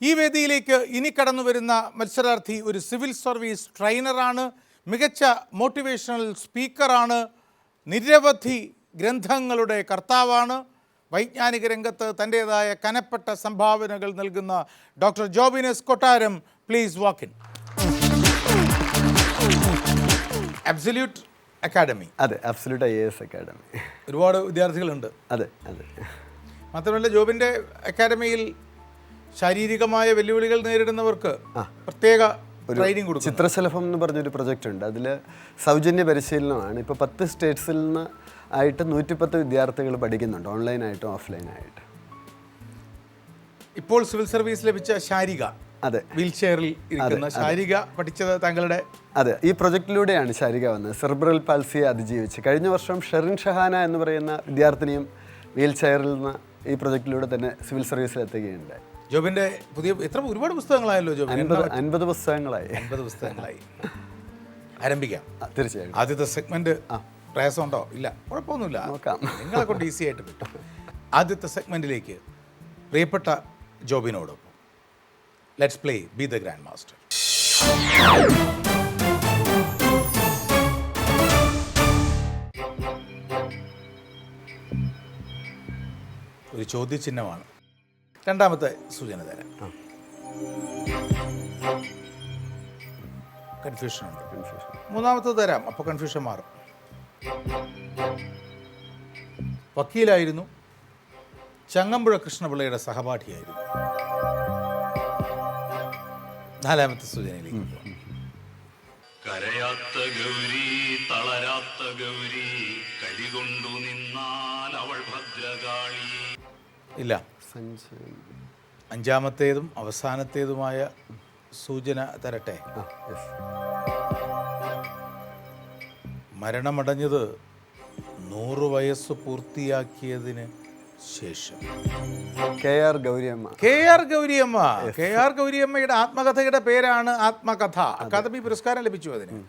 ഈ വേദിയിലേക്ക് ഇനി കടന്നു വരുന്ന മത്സരാർത്ഥി ഒരു സിവിൽ സർവീസ് ട്രെയിനറാണ് മികച്ച മോട്ടിവേഷണൽ സ്പീക്കറാണ് നിരവധി ഗ്രന്ഥങ്ങളുടെ കർത്താവാണ്. വൈജ്ഞാനിക രംഗത്ത് തന്റേതായ കനപ്പെട്ട സംഭാവനകൾ നൽകുന്ന doctor Jobin S Kottaram. Please walk in absolute academy അതെ അബ്സല്യൂട്ട് ഐ എസ് അക്കാഡമി ഒരുപാട് വിദ്യാർത്ഥികളുണ്ട്. അതെ അതെ. മാത്രമല്ല ജോബിന്റെ അക്കാഡമിയിൽ ശാരീരികമായ വെല്ലുവിളികൾ നേരിടുന്നവർക്ക് പ്രത്യേക ട്രെയിനിങ് കൊടുക്കും ചിത്രശലഭം എന്ന് പറഞ്ഞൊരു പ്രൊജക്റ്റ് ഉണ്ട്. അതിൽ സൗജന്യ പരിശീലനമാണ്. ഇപ്പോൾ പത്ത് സ്റ്റേറ്റ്സിൽ നിന്ന് ആയിട്ട് നൂറ്റിപ്പത്ത് വിദ്യാർത്ഥികൾ പഠിക്കുന്നുണ്ട്. ഓൺലൈനായിട്ടും ഓഫ്ലൈനായിട്ടും ഇപ്പോൾ സിവിൽ സർവീസ് ലഭിച്ച ശാരിക. അതെ. വീൽ ചെയറിൽ ഇരിക്കുന്ന ശാരിക പഠിച്ചത് താങ്കളുടെ? അതെ ഈ പ്രൊജക്റ്റിലൂടെയാണ് ശാരിക വന്നത്. സെർബ്രൽ പാൽസിയെ അതിജീവിച്ച്. കഴിഞ്ഞ വർഷം ഷെറിൻ ഷഹാന എന്ന് പറയുന്ന വിദ്യാർത്ഥിനിയും വീൽ ചെയറിൽ നിന്ന് ഈ പ്രൊജക്റ്റിലൂടെ തന്നെ സിവിൽ സർവീസിൽ എത്തുകയുണ്ടായി. ജോബിന്റെ പുതിയ എത്ര ഒരുപാട് പുസ്തകങ്ങളായല്ലോ ജോബ് അൻപത് അൻപത് പുസ്തകങ്ങളായി. അൻപത് പുസ്തകങ്ങളായി. ആരംഭിക്കാം. തീർച്ചയായും. ആദ്യത്തെ സെഗ്മെന്റ് പ്രയാസമുണ്ടോ? ഇല്ല. കുഴപ്പമൊന്നുമില്ല. നോക്കാം. നിങ്ങളെ കൊണ്ട് ഈസി ആയിട്ട് കിട്ടും. ആദ്യത്തെ സെഗ്മെന്റിലേക്ക് പ്രിയപ്പെട്ട ജോബിനോടൊപ്പം let's play be the grand master ഒരു ചോദ്യചിഹ്നമാണ്. രണ്ടാമത്തെ സൂചന തരാം. കൺഫ്യൂഷൻ ഉണ്ട്. കൺഫ്യൂഷൻ മൂന്നാമത്തത് തരാം. അപ്പോൾ കൺഫ്യൂഷൻ മാറും. വക്കീലായിരുന്നു. ചങ്ങമ്പുഴ കൃഷ്ണപിള്ളയുടെ സഹപാഠിയായിരുന്നു. നാലാമത്തെ സൂചനയിലേക്ക് കരയാത്ത ഗൗരി തളരാത്ത ഗൗരി കരികൊണ്ടു നിന്നാൽ അവൾ ഭദ്രകാളി. ഇല്ല. സഞ്ജയ് അഞ്ചാമത്തേതും അവസാനത്തേതുമായ സൂചന തരട്ടെ. മരണമടഞ്ഞത് നൂറ് വയസ്സ് പൂർത്തിയാക്കിയതിന് ശേഷം. K R Gouriamma. K R Gouriamma. K R ഗൗരിയമ്മയുടെ ആത്മകഥയുടെ പേരാണ് ആത്മകഥ. അക്കാദമി പുരസ്കാരം ലഭിച്ചു അതിന്.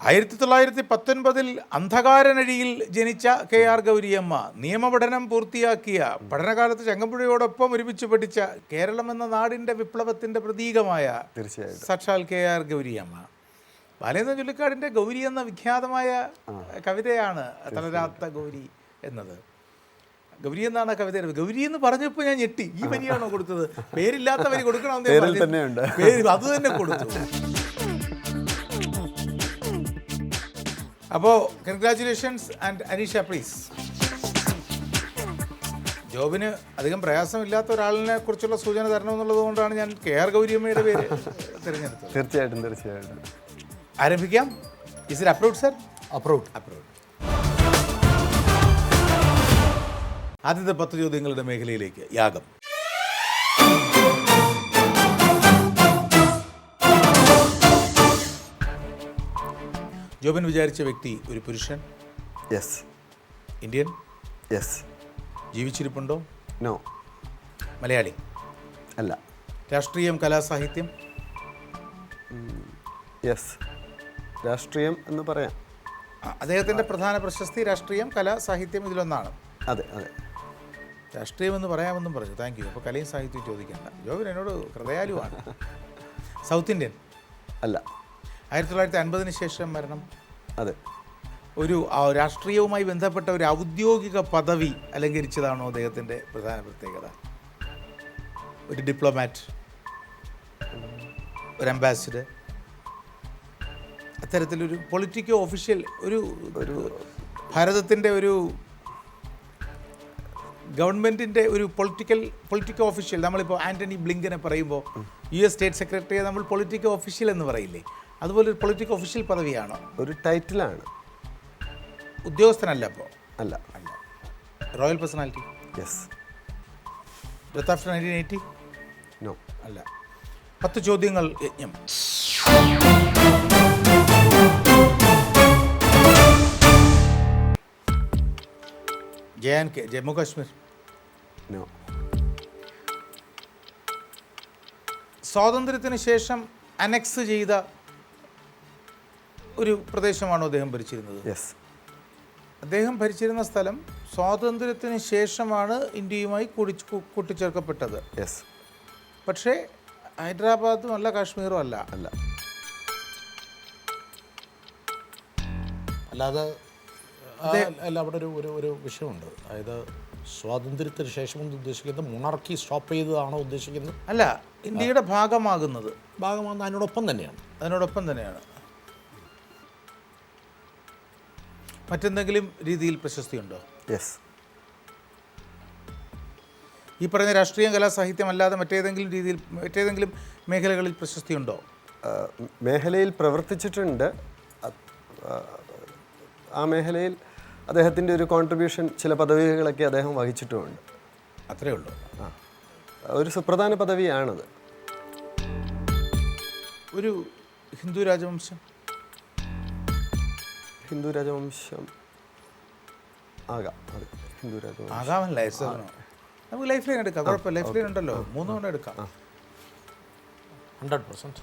ആയിരത്തി തൊള്ളായിരത്തി പത്തൊൻപതിൽ അന്ധകാരനഴിയിൽ ജനിച്ച കെ ആർ ഗൗരിയമ്മ നിയമപഠനം പൂർത്തിയാക്കിയ പഠനകാലത്ത് ചങ്ങമ്പുഴയോടൊപ്പം ഒരുമിച്ച് പഠിച്ച കേരളം എന്ന നാടിന്റെ വിപ്ലവത്തിന്റെ പ്രതീകമായ തീർച്ചയായും സാക്ഷാൽ കെ ആർ ഗൗരിയമ്മ. ബാലേന്ദ്രൻ ചുള്ളിക്കാടിന്റെ ഗൗരി എന്ന വിഖ്യാതമായ കവിതയാണ് തളരാത്ത ഗൗരി എന്നത്. ഗൗരി എന്നാണ് കവിത ഗൗരി എന്ന് പറഞ്ഞപ്പോൾ ഞാൻ ഞെട്ടി. ഈ വരിയാണോ കൊടുത്തത്? പേരില്ലാത്ത വരി കൊടുക്കണമെന്ന്. പേര് അത് തന്നെ കൊടുത്തു. അപ്പോൾ കൺഗ്രാചുലേഷൻസ് ആൻഡ് അനീഷ പ്ലീസ് ജോബിന് അധികം പ്രയാസമില്ലാത്ത ഒരാളിനെ കുറിച്ചുള്ള സൂചന തരണമെന്നുള്ളത് കൊണ്ടാണ് ഞാൻ കെ ആർ ഗൗരിയമ്മയുടെ പേര് തിരഞ്ഞെടുത്തത്. തീർച്ചയായിട്ടും തീർച്ചയായിട്ടും. ആരംഭിക്കാം. Is it approve sir approve approved ആദ്യത്തെ പത്ത് ചോദ്യങ്ങളുടെ മേഖലയിലേക്ക് യാഗം. ജോബിൻ വിചാരിച്ച വ്യക്തി ഒരു പുരുഷൻ? Yes Indian? യെസ് ജീവിച്ചിരിപ്പുണ്ടോ? നോ മലയാളി? അല്ല. രാഷ്ട്രീയം കലാസാഹിത്യം? യെസ് രാഷ്ട്രീയം എന്ന് പറയാം. അദ്ദേഹത്തിന്റെ പ്രധാന പ്രശസ്തി രാഷ്ട്രീയം കല സാഹിത്യം ഇതിലൊന്നാണ്. അതെ അതെ. രാഷ്ട്രീയം എന്ന് പറയാമെന്നും പറഞ്ഞു. താങ്ക് യു അപ്പോൾ കലയും സാഹിത്യവും ചോദിക്കണ്ട. ജോബിൻ എന്നോട് ഹൃദയാലുവാണ്. സൗത്ത് ഇന്ത്യൻ അല്ല. ആയിരത്തി തൊള്ളായിരത്തി അൻപതിന് ശേഷം മരണം. അതെ. ഒരു രാഷ്ട്രീയവുമായി ബന്ധപ്പെട്ട ഒരു ഔദ്യോഗിക പദവി അലങ്കരിച്ചതാണോ അദ്ദേഹത്തിന്റെ പ്രധാന പ്രത്യേകത? ഒരു ഡിപ്ലോമാറ്റ് ഒരു അംബാസിഡർ അത്തരത്തിലൊരു പൊളിറ്റിക്കോ ഒഫീഷ്യൽ ഒരു ഒരു ഭാരതത്തിന്റെ ഒരു ഗവൺമെന്റിന്റെ ഒരു പൊളിറ്റിക്കൽ പൊളിറ്റിക്കൽ ഒഫീഷ്യൽ നമ്മളിപ്പോൾ ആന്റണി ബ്ലിങ്കനെ പറയുമ്പോൾ യു എസ് സ്റ്റേറ്റ് സെക്രട്ടറിയെ നമ്മൾ പൊളിറ്റിക്കൽ ഒഫീഷ്യൽ എന്ന് പറയില്ലേ? അതുപോലെ ഒരു പൊളിറ്റിക്കൽ ഒഫീഷ്യൽ പദവിയാണോ? ഒരു ടൈറ്റിലാണ് ഉദ്യോഗസ്ഥനല്ല അപ്പോൾ അല്ല. അല്ല. Royal personality yes death after nineteen eighty no അല്ല. പത്ത് ചോദ്യങ്ങൾ യജ്ഞം. J and K Jammu Kashmir. No സ്വാതന്ത്ര്യത്തിന് ശേഷം അനക്സ് ചെയ്ത ഒരു പ്രദേശമാണോ അദ്ദേഹം ഭരിച്ചിരുന്നത്. യെസ് അദ്ദേഹം ഭരിച്ചിരുന്ന സ്ഥലം സ്വാതന്ത്ര്യത്തിന് ശേഷമാണ് ഇന്ത്യയുമായി കൂടി കൂട്ടിച്ചേർക്കപ്പെട്ടത്. യെസ് പക്ഷേ ഹൈദരാബാദും അല്ല കാശ്മീറും അല്ല. അല്ല. അല്ലാതെ അല്ല അവിടെ ഒരു ഒരു ഒരു വിഷയമുണ്ട്. അതായത് സ്വാതന്ത്ര്യത്തിന് ശേഷം എന്ന് ഉദ്ദേശിക്കുന്നത് മുണർക്കി സ്റ്റോപ്പ് ചെയ്തതാണോ ഉദ്ദേശിക്കുന്നത്? അല്ല ഇന്ത്യയുടെ ഭാഗമാകുന്നത്. ഭാഗമാകുന്ന അതിനോടൊപ്പം തന്നെയാണ്. അതിനോടൊപ്പം തന്നെയാണ്. മറ്റെന്തെങ്കിലും രീതിയിൽ പ്രശസ്തിയുണ്ടോ? യെസ് ഈ പറഞ്ഞ രാഷ്ട്രീയം കലാ സാഹിത്യം അല്ലാതെ മറ്റേതെങ്കിലും രീതിയിൽ മറ്റേതെങ്കിലും മേഖലകളിൽ പ്രശസ്തിയുണ്ടോ? മേഖലയിൽ പ്രവർത്തിച്ചിട്ടുണ്ട്. ആ മേഖലയിൽ അദ്ദേഹത്തിന്റെ ഒരു കോൺട്രിബ്യൂഷൻ ചില പദവികളൊക്കെ അദ്ദേഹം വഹിച്ചിട്ടുമുണ്ട്. അത്രേ ഉള്ളൂ. ആ. ഒരു സുപ്രധാന പദവിയാണത്. ഒരു ഹിന്ദു രാജവംശം? ഹിന്ദു രാജവംശം ആകാം. അതെ ഹിന്ദു രാജവംശം. ആകാമല്ല നമുക്ക് ലൈഫ് ലൈൻ എടുക്കാം. കുഴപ്പമില്ല. ലൈഫ് ലൈൻ ഉണ്ടല്ലോ. മൂന്ന് കൊണ്ട് എടുക്കാം. Hundred percent.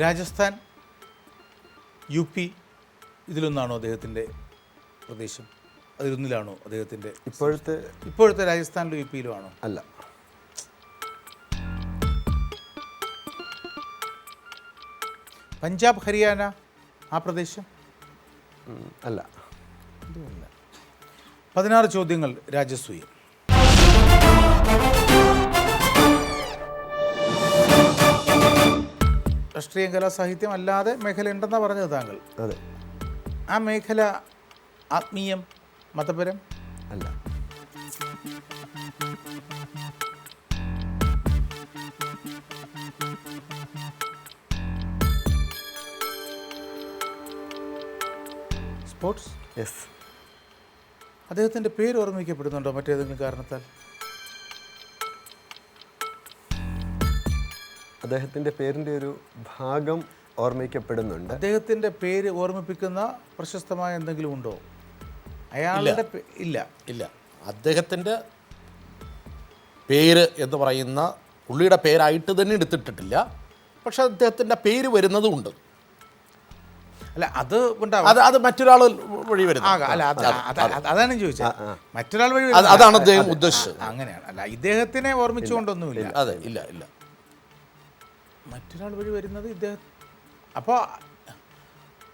Rajasthan? U P ഇതിലൊന്നാണോ അദ്ദേഹത്തിന്റെ പ്രദേശം? അതിലൊന്നിലാണോ അദ്ദേഹത്തിന്റെ ഇപ്പോഴത്തെ ഇപ്പോഴത്തെ രാജസ്ഥാനിലും യു പിയിലും ആണോ അല്ല. പഞ്ചാബ് ഹരിയാന ആ പ്രദേശം? അല്ല. പതിനാറ് ചോദ്യങ്ങൾ രാജസൂയം രാഷ്ട്രീയം കലാ സാഹിത്യം അല്ലാതെ മേഖല ഉണ്ടെന്നാണ് പറഞ്ഞത് താങ്കൾ. അതെ. ആ മേഖല ആത്മീയം മതപരം? അല്ല. സ്പോർട്സ് യെസ് അദ്ദേഹത്തിന്റെ പേര് ഓർമ്മിക്കപ്പെടുന്നുണ്ടോ മറ്റേതെങ്കിലും കാരണത്താൽ? അദ്ദേഹത്തിന്റെ പേരിന്റെ ഒരു ഭാഗം ഓർമ്മിക്കപ്പെടുന്നുണ്ട്. അദ്ദേഹത്തിന്റെ പേര് ഓർമ്മിപ്പിക്കുന്ന പ്രശസ്തമായ എന്തെങ്കിലും ഉണ്ടോ? അയാളുടെ ഇല്ല. ഇല്ല. അദ്ദേഹത്തിന്റെ പേര് എന്ന് പറയുന്ന പുള്ളിയുടെ പേരായിട്ട് തന്നെ എടുത്തിട്ടിട്ടില്ല. പക്ഷെ അദ്ദേഹത്തിന്റെ പേര് വരുന്നതും ഉണ്ട്. അല്ല അത് ഉണ്ടാവും. അത് അത് മറ്റൊരാൾ വഴി വരുന്നത്. അല്ല അത് അത്. അത് അതാണ് ചോദിച്ചത്. മറ്റൊരാൾ വഴി അത് അതാണ് അദ്ദേഹം ഉദ്ദേശിച്ചത്. അങ്ങനെയാണ്. അല്ല ഇദ്ദേഹത്തിനെ ഓർമ്മിച്ചുകൊണ്ടൊന്നുമില്ല. അതെ ഇല്ല ഇല്ല. മറ്റൊരാൾ വഴി വരുന്നത് ഇദ്ദേഹം. അപ്പോൾ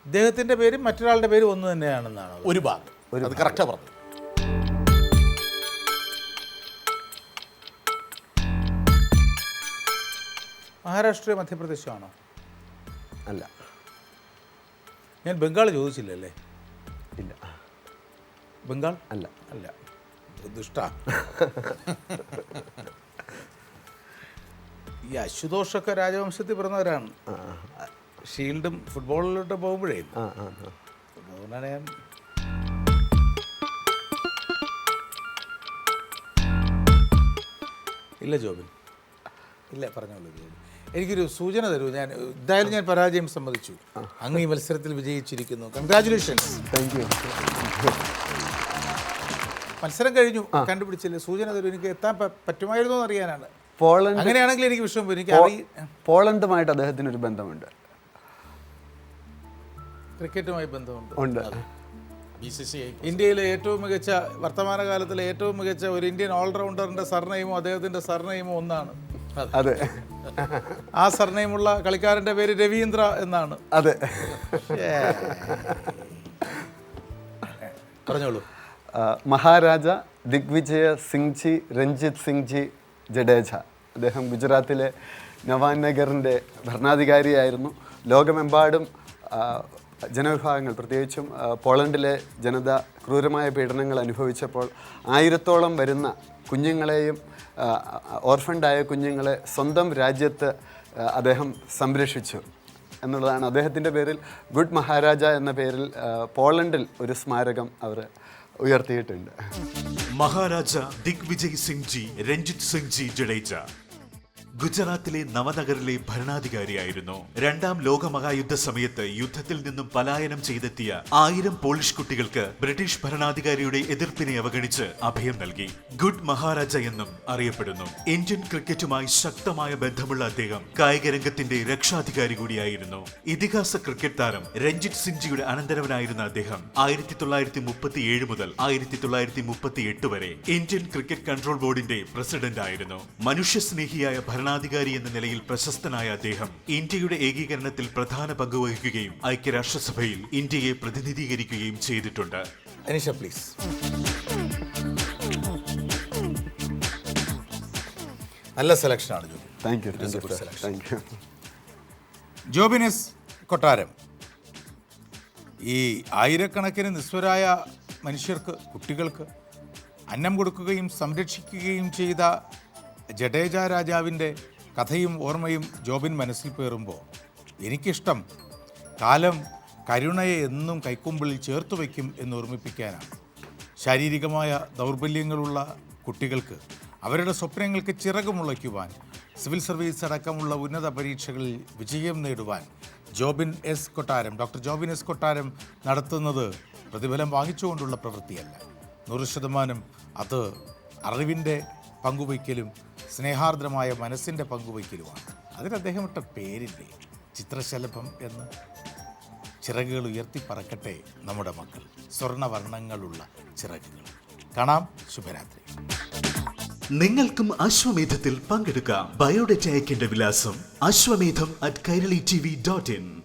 ഇദ്ദേഹത്തിന്റെ പേരും മറ്റൊരാളുടെ പേരും ഒന്ന് തന്നെയാണെന്നാണ്? ഒരു ഭാഗം. അത് കറക്റ്റാണ് പറഞ്ഞു മഹാരാഷ്ട്രയോ മധ്യപ്രദേശോ ആണോ? അല്ല. ഞാൻ ബംഗാൾ ചോദിച്ചില്ലല്ലേ? ഇല്ല. ബംഗാൾ? അല്ല. അല്ല. ദുഷ്ട. ഈ അശുതോഷൊക്കെ രാജവംശത്തിൽ പിറന്നവരാണ്. ഷീൽഡും ഫുട്ബോളിലോട്ട് പോകുമ്പോഴേ. അതുകൊണ്ടാണ് ഞാൻ ഇല്ല ജോബിൻ. ഇല്ല പറഞ്ഞോളൂ ജോബിൻ. എനിക്കൊരു സൂചന തരൂ. ഞാൻ എന്തായാലും ഞാൻ പരാജയം സമ്മതിച്ചു. അങ്ങ് ഈ മത്സരത്തിൽ വിജയിച്ചിരിക്കുന്നു. കൺഗ്രാചുലേഷൻസ് താങ്ക് യു മത്സരം കഴിഞ്ഞു. കണ്ടുപിടിച്ചില്ല. സൂചന തരൂ. എനിക്ക് എത്താൻ പറ്റുമായിരുന്നു പറ്റുമായിരുന്നോ എന്ന് അറിയാനാണ്. പോളണ്ട് അങ്ങനെയാണെങ്കിൽ എനിക്ക് വിഷമം എനിക്ക് പോളണ്ടുമായിട്ട് അദ്ദേഹത്തിന് ഒരു ബന്ധമുണ്ട്. ക്രിക്കറ്റുമായി ബന്ധമുണ്ട്. ഉണ്ട്. ഇന്ത്യയിലെ ഏറ്റവും മികച്ച വർത്തമാനകാലത്തിലെ ഏറ്റവും മികച്ച ഒരു ഇന്ത്യൻ ഓൾറൗണ്ടറിന്റെ സർനെയിമോ അദ്ദേഹത്തിന്റെ സർനെയിമോ ഒന്നാണ്. അതെ. ആ സർനെയിമുള്ള കളിക്കാരന്റെ പേര് രവീന്ദ്ര എന്നാണ്. അതെ. പറഞ്ഞോളൂ. മഹാരാജ ദിഗ്വിജയ സിംഗ്ജി രഞ്ജിത് സിംഗ് ജി ജഡേജ. അദ്ദേഹം ഗുജറാത്തിലെ നവാൻ നഗറിന്റെ ഭരണാധികാരിയായിരുന്നു. ലോകമെമ്പാടും ജനവിഭാഗങ്ങൾ പ്രത്യേകിച്ചും പോളണ്ടിലെ ജനത ക്രൂരമായ പീഡനങ്ങൾ അനുഭവിച്ചപ്പോൾ ആയിരത്തോളം വരുന്ന കുഞ്ഞുങ്ങളെയും ഓർഫൻഡായ കുഞ്ഞുങ്ങളെ സ്വന്തം രാജ്യത്ത് അദ്ദേഹം സംരക്ഷിച്ചു എന്നുള്ളതാണ്. അദ്ദേഹത്തിന്റെ പേരിൽ ഗുഡ് മഹാരാജ എന്ന പേരിൽ പോളണ്ടിൽ ഒരു സ്മാരകം അവർ ഉയർത്തിയിട്ടുണ്ട്. മഹാരാജ ദിഗ്വിജയ് സിംഗ് ജി രഞ്ജിത് സിംഗ് ജി ജഡേജ. ഗുജറാത്തിലെ നവനഗറിലെ ഭരണാധികാരിയായിരുന്നു. രണ്ടാം ലോകമഹായുദ്ധ സമയത്ത് യുദ്ധത്തിൽ നിന്നും പലായനം ചെയ്തെത്തിയ ആയിരം പോളിഷ് കുട്ടികൾക്ക് ബ്രിട്ടീഷ് ഭരണാധികാരിയുടെ എതിർപ്പിനെ അവഗണിച്ച് അഭയം നൽകി. ഗുഡ് മഹാരാജ എന്നും അറിയപ്പെടുന്നു. ഇന്ത്യൻ ക്രിക്കറ്റുമായി ശക്തമായ ബന്ധമുള്ള അദ്ദേഹം കായിക രംഗത്തിന്റെ രക്ഷാധികാരി കൂടിയായിരുന്നു. ഇതിഹാസ ക്രിക്കറ്റ് താരം രഞ്ജിത് സിംഗ്ജിയുടെ അനന്തരവനായിരുന്ന അദ്ദേഹം ആയിരത്തി തൊള്ളായിരത്തി മുപ്പത്തി ഏഴ് മുതൽ ആയിരത്തി തൊള്ളായിരത്തി മുപ്പത്തി എട്ട് വരെ ഇന്ത്യൻ ക്രിക്കറ്റ് കൺട്രോൾ ബോർഡിന്റെ പ്രസിഡന്റ് ആയിരുന്നു മനുഷ്യസ്നേഹിയായ ഭരണാധികാരി എന്ന നിലയിൽ പ്രശസ്തനായ അദ്ദേഹം ഇന്ത്യയുടെ ഏകീകരണത്തിൽ പ്രധാന പങ്ക് വഹിക്കുകയും ഐക്യരാഷ്ട്രസഭയിൽ ഇന്ത്യയെ പ്രതിനിധീകരിക്കുകയും ചെയ്തിട്ടുണ്ട്. അനീഷ പ്ലീസ് നല്ല സെലക്ഷനാണ് Joby thank you. Thank you Jobin S Kottaram. ഈ ആയിരക്കണക്കിന് നിസ്വരായ മനുഷ്യർക്ക് കുട്ടികൾക്ക് അന്നം കൊടുക്കുകയും സംരക്ഷിക്കുകയും ചെയ്ത ജഡേജ രാജാവിന്റെ കഥയും ഓർമ്മയും ജോബിൻ മനസ്സിൽ പേറുമ്പോൾ എനിക്കിഷ്ടം കാലം കരുണയെ എന്നും കൈക്കുമ്പിളിൽ ചേർത്ത് വയ്ക്കും എന്ന് ഓർമ്മിപ്പിക്കാനാണ്. ശാരീരികമായ ദൗർബല്യങ്ങളുള്ള കുട്ടികൾക്ക് അവരുടെ സ്വപ്നങ്ങൾക്ക് ചിറകുമുളയ്ക്കുവാൻ സിവിൽ സർവീസ് അടക്കമുള്ള ഉന്നത പരീക്ഷകളിൽ വിജയം നേടുവാൻ Jobin S. Kottaram doctor Jobin S. Kottaram നടത്തുന്നത് പ്രതിഫലം വാങ്ങിച്ചുകൊണ്ടുള്ള പ്രവൃത്തിയല്ല. നൂറ് ശതമാനം അത് അറിവിന്റെ പങ്കുവയ്ക്കലും സ്നേഹാർദ്രമായ മനസ്സിന്റെ പങ്കുവയ്ക്കലുമാണ് അതിന് അദ്ദേഹം ഇട്ട പേരില്ലേ? ചിത്രശലഭം എന്ന്. ചിറകുകൾ ഉയർത്തി പറക്കട്ടെ നമ്മുടെ മക്കൾ. സ്വർണവർണങ്ങളുള്ള ചിറകുകൾ. കാണാം ശുഭരാത്രി. നിങ്ങൾക്കും അശ്വമേധത്തിൽ പങ്കെടുക്കാം. ബയോഡേറ്റ അയക്കേണ്ട വിലാസം Ashwamedham at Kairali T V dot in.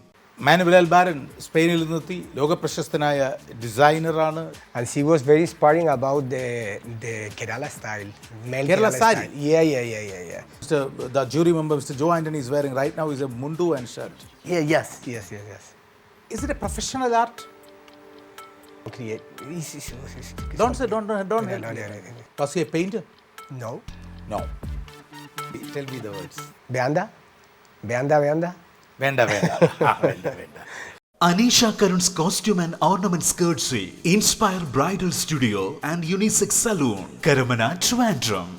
Manual barren സ്പെയിനിൽ നിന്നെത്തി ലോകപ്രശസ്തനായ ഡിസൈനറാണ് and she was very inspiring about the the Kerala style. Male Kerala style? Yeah, yeah, yeah, yeah, yeah. Mr. The jury member, Mr. Joe Anthony, is wearing right now is a mundu and shirt. Yeah, yes, yes, yes, yes. Is it a professional art? Create. It's, it's, it's, it's, Don't say, don't, don't, don't No, help no, me. no, no, no. Was he a painter? No. No. Tell me the words. Beanda? Beanda, Beanda? വേണ്ട വേണ്ട. ആ, വേണ്ട വേണ്ട. Aneesha Karuns costume and ornament courtesy inspire bridal studio and Unisex salon Karamana Trivandrum